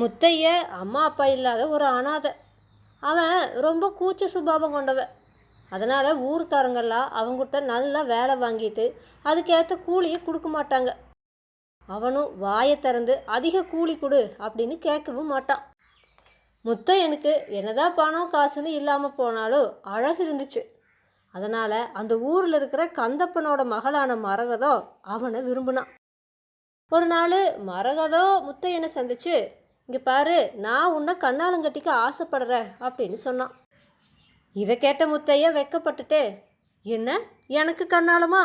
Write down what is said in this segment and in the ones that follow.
முத்தைய அம்மா அப்பா இல்லாத ஒரு அனாதை. அவன் ரொம்ப கூச்ச சுபாவம் கொண்டவன். அதனால் ஊர்க்காரங்கெல்லாம் அவங்ககிட்ட நல்லா வேலை வாங்கிட்டு அதுக்கேற்ற கூலியை கொடுக்க மாட்டாங்க. அவனும் வாயை திறந்து அதிக கூலி கொடு அப்படின்னு கேட்கவும் மாட்டான். முத்தையனுக்கு என்னதான் பணம் காசுன்னு இல்லாமல் போனாலும் அழகு இருந்துச்சு. அதனால் அந்த ஊரில் இருக்கிற கந்தப்பனோட மகளான மரகதம் அவனை விரும்பினான். ஒரு நாள் மரகதம் முத்தையனை சந்திச்சு இங்கே பாரு நான் உன்னை கண்ணாலங்கட்டிக்க ஆசைப்படுறேன் அப்படின்னு சொன்னான். இதை கேட்ட முத்தையா வெக்கப்பட்டுட்டு என்ன எனக்கு கண்ணாலமா?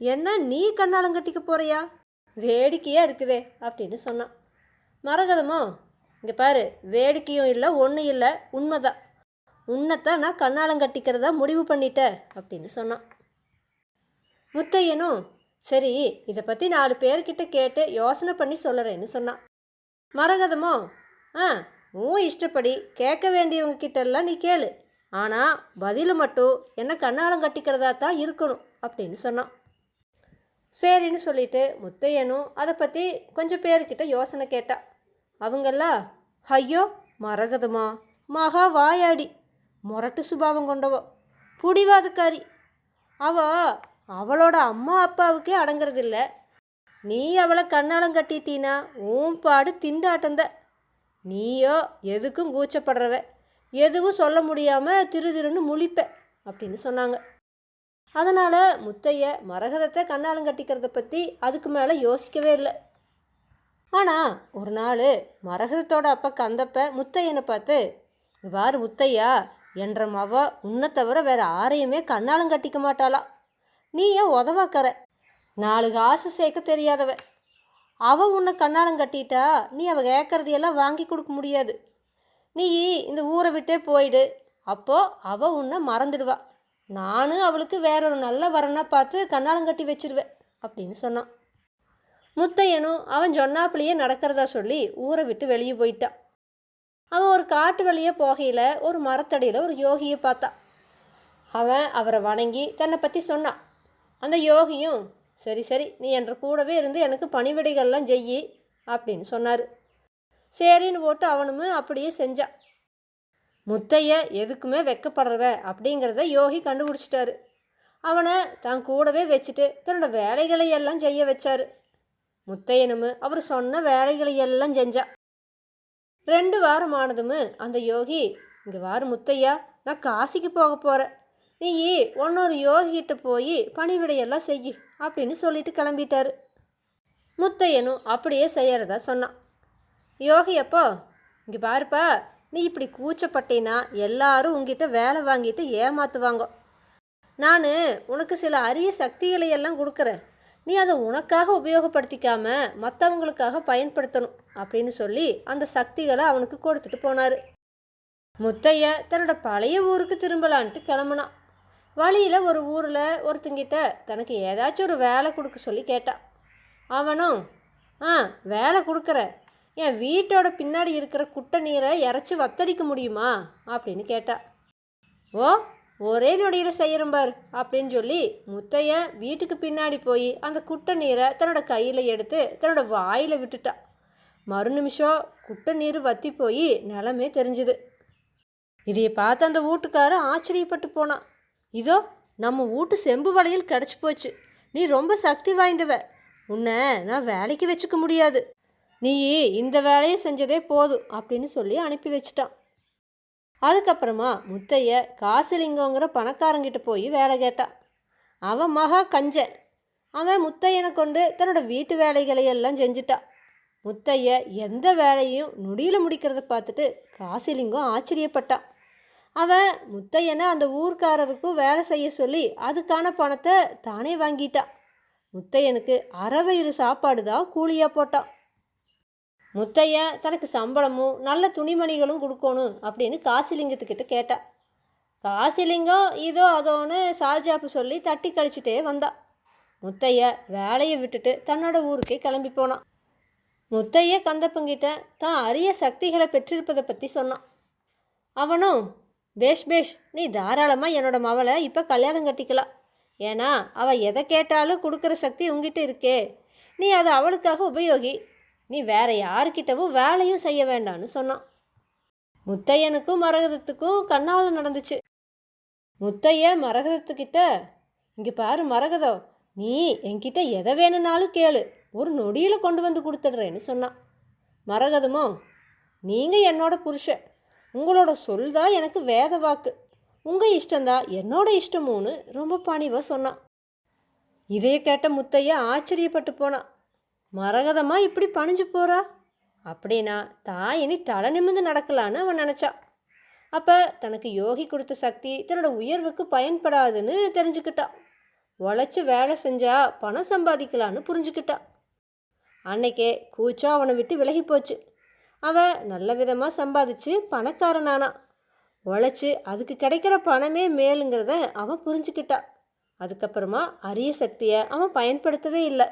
என்ன நீ கண்ணாலங்கட்டிக்க போறியா? வேடிக்கையாக இருக்குதே அப்படின்னு சொன்னான். மரகதமோ இங்கே பாரு வேடிக்கையும் இல்லை ஒன்றும் இல்லை உண்மைதான். உன்னைத்தான் நான் கண்ணாலங்கட்டிக்கிறதா முடிவு பண்ணிட்டேன் அப்படின்னு சொன்னான். முத்தையனும் சரி இதை பற்றி நாலு பேர்கிட்ட கேட்டு யோசனை பண்ணி சொல்லுறேன்னு சொன்னான். மரகதமோ? ஆ உன் இஷ்டப்படி கேட்க வேண்டியவங்க கிட்டெல்லாம் நீ கேளு. ஆனால் பதில் மட்டும் என்ன கண்ணாலம் கட்டிக்கிறதா தான் இருக்கணும் அப்படின்னு சொன்னான். சரின்னு சொல்லிட்டு முத்தையனும் அதை பற்றி கொஞ்சம் பேர்கிட்ட யோசனை கேட்டா. அவங்கெல்லாம் ஐயோ மரகதமா? மகா வாயாடி. முரட்டு சுபாவம் கொண்டவோ. புடிவாதக்காரி. அவ அவளோட அம்மா அப்பாவுக்கே அடங்குறதில்ல. நீ அவளை கண்ணாலம் கட்டிட்டீனா உன் பாடு திண்டாட்டந்த நீயோ எதுக்கும் கூச்சப்படுறவ. எதுவும் சொல்ல முடியாமல் திரு திருன்னு முழிப்ப அப்படின்னு சொன்னாங்க. அதனால் முத்தைய மரகதத்தை கண்ணாலம் கட்டிக்கிறத பற்றி அதுக்கு மேலே யோசிக்கவே இல்லை. ஆனால் ஒரு நாள் மரகதத்தோட அப்பா கந்தப்ப முத்தையனை பார்த்து இவ்வாறு முத்தையா என்ற மவ உன்னை தவிர வேறு யாரையுமே கண்ணாலம் கட்டிக்க மாட்டாளா. நீ ஏன் உதவாக்கற? நாலு காசு சேர்க்க தெரியாதவ. அவள் உன்னை கண்ணாலம் கட்டிட்டா நீ அவ கேட்குறதையெல்லாம் வாங்கி கொடுக்க முடியாது. நீ இந்த ஊரை விட்டே போயிடு. அப்போது அவள் உன்னை மறந்துடுவா. நானும் அவளுக்கு வேற ஒரு நல்ல வரனாக பார்த்து கண்ணாலம் கட்டி வச்சிருவேன் அப்படின்னு சொன்னான். முத்தையனும் அவன் சொன்னாப்புலையே நடக்கிறதா சொல்லி ஊரை விட்டு வெளியே போயிட்டான் அவன் ஒரு காட்டு வழியே போகையில் ஒரு மரத்தடியில் ஒரு யோகியை பார்த்தான் அவன் அவரை வணங்கி தன்னை பற்றி சொன்னான். அந்த யோகியும் சரி சரி நீ என்ற கூடவே இருந்து எனக்கு பணிவிடைகள்லாம் செய்யி அப்படின்னு சொன்னார். சரின்னு போட்டு அவனுமே அப்படியே செஞ்சான் முத்தைய எதுக்குமே வெக்கப்படுறவ அப்படிங்கிறத யோகி கண்டுபிடிச்சிட்டாரு. அவனை தான் கூடவே வச்சுட்டு தன்னோட வேலைகளை எல்லாம் செய்ய வச்சாரு. முத்தையனும் அவர் சொன்ன வேலைகளை எல்லாம் செஞ்சான் ரெண்டு வாரம் ஆனதும் அந்த யோகி இங்கே வாரு முத்தையா நான் காசிக்கு போக போகிறேன் நீ ஒன்னொரு யோகிகிட்ட போய் பணிவிடையெல்லாம் செய் அப்படின்னு சொல்லிட்டு கிளம்பிட்டாரு. முத்தையனும் அப்படியே செய்யறதா சொன்னான் யோகி அப்போ இங்கே பாருப்பா நீ இப்படி கூச்சப்பட்டீன்னா எல்லாரும் உங்ககிட்ட வேலை வாங்கிட்டு ஏமாற்றுவாங்க நான் உனக்கு சில அரிய சக்திகளை எல்லாம் கொடுக்குறேன். நீ அதை உனக்காக உபயோகப்படுத்திக்காம மற்றவங்களுக்காக பயன்படுத்தணும் அப்படின்னு சொல்லி அந்த சக்திகளை அவனுக்கு கொடுத்துட்டு போனார். முத்தைய தன்னோட பழைய ஊருக்கு திரும்பலான்ட்டு கிளம்புனான் வழியில் ஒரு ஊரில் ஒருத்தங்கிட்ட தனக்கு ஏதாச்சும் ஒரு வேலை கொடுக்க சொல்லி கேட்டான் அவனும் ஆ வேலை கொடுக்குற. என் வீட்டோட பின்னாடி இருக்கிற குட்டை நீரை இறச்சி வத்தடிக்க முடியுமா? அப்படின்னு கேட்டா. ஓ ஒரே நொடியில் செய்கிறேன் பார் அப்படின்னு சொல்லி முத்தையன் வீட்டுக்கு பின்னாடி போய் அந்த குட்டை நீரை தன்னோட கையில் எடுத்து தன்னோட வாயில் விட்டுட்டா. மறு நிமிஷம் குட்டை நீர் வத்தி போய் நிலமே தெரிஞ்சுது. இதையை பார்த்து அந்த வீட்டுக்காரர் ஆச்சரியப்பட்டு போனான். இதோ நம்ம வீட்டு செம்பு வளையல் கிடச்சி போச்சு. நீ ரொம்ப சக்தி வாய்ந்தவ. உன்னை நான் வேலைக்கு வச்சுக்க முடியாது. நீ இந்த வேலையை செஞ்சதே போதும் அப்படின்னு சொல்லி அனுப்பி வச்சிட்டான். அதுக்கப்புறமா முத்தைய காசிலிங்கங்கிற பணக்காரங்கிட்ட போய் வேலை கேட்டான். அவன் மகா கஞ்சன் அவன் முத்தையனை கொண்டு தன்னோட வீட்டு வேலைகளை எல்லாம் செஞ்சிட்டான் முத்தைய எந்த வேலையும் நொடியில் முடிக்கிறத பார்த்துட்டு காசிலிங்கம் ஆச்சரியப்பட்டான் அவன் முத்தையனை அந்த ஊர்க்காரருக்கும் வேலை செய்ய சொல்லி அதுக்கான பணத்தை தானே வாங்கிட்டான் முத்தையனுக்கு அறவயிறு சாப்பாடு தான் கூலியாக போட்டான் முத்தையன் தனக்கு சம்பளமும் நல்ல துணிமணிகளும் கொடுக்கணும் அப்படின்னு காசிலிங்கத்துக்கிட்ட கேட்டான் காசிலிங்கம் இதோ அதோன்னு சால்ஜாப்பு சொல்லி தட்டி கழிச்சிட்டே வந்தான் முத்தைய வேலையை விட்டுட்டு தன்னோட ஊருக்கே கிளம்பி போனான் முத்தைய கந்தப்பங்கிட்ட தான் அரிய சக்திகளை பெற்றிருப்பதை பற்றி சொன்னான். அவனும் பேஷ் பேஷ் நீ தாராளமாக என்னோட மவளை இப்போ கல்யாணம் கட்டிக்கலாம். ஏன்னா அவள் எதை கேட்டாலும் கொடுக்குற சக்தி உங்ககிட்ட இருக்கே. நீ அதை அவளுக்காக உபயோகி. நீ வேற யாருக்கிட்டவும் வேலையும் செய்ய வேண்டான்னு சொன்னான். முத்தையனுக்கும் மரகதத்துக்கும் கண்ணால் நடந்துச்சு. முத்தைய மரகதத்துக்கிட்ட இங்கே பாரு மரகதம் நீ என்கிட்ட எதை வேணும்னாலும் கேளு. ஒரு நொடியில் கொண்டு வந்து கொடுத்துட்றேன்னு சொன்னான். மரகதமோ நீங்கள் என்னோட புருஷன். உங்களோட சொல் தான் எனக்கு வேத வாக்கு. உங்கள் இஷ்டந்தான் என்னோட இஷ்டமும்னு ரொம்ப பணிவாக சொன்னான். இதையே கேட்ட முத்தையா ஆச்சரியப்பட்டு போனான் மரகதமாக இப்படி பணிஞ்சு போகிறா அப்படின்னா தான் இனி தலை நிமிர்ந்து நடக்கலான்னு அவன் நினச்சான் அப்போ தனக்கு யோகி கொடுத்த சக்தி தன்னோட உயர்வுக்கு பயன்படாதுன்னு தெரிஞ்சுக்கிட்டான் உழைச்சி வேலை செஞ்சா பணம் சம்பாதிக்கலான்னு புரிஞ்சுக்கிட்டான் அன்னைக்கே கூச்சா அவனை விட்டு விலகி போச்சு. அவன் நல்ல விதமாக சம்பாதிச்சு பணக்காரனானான் உழைச்சி அதுக்கு கிடைக்கிற பணமே மேலுங்கிறத அவன் புரிஞ்சுக்கிட்டான் அதுக்கப்புறமா அரிய சக்தியை அவன் பயன்படுத்தவே இல்லை.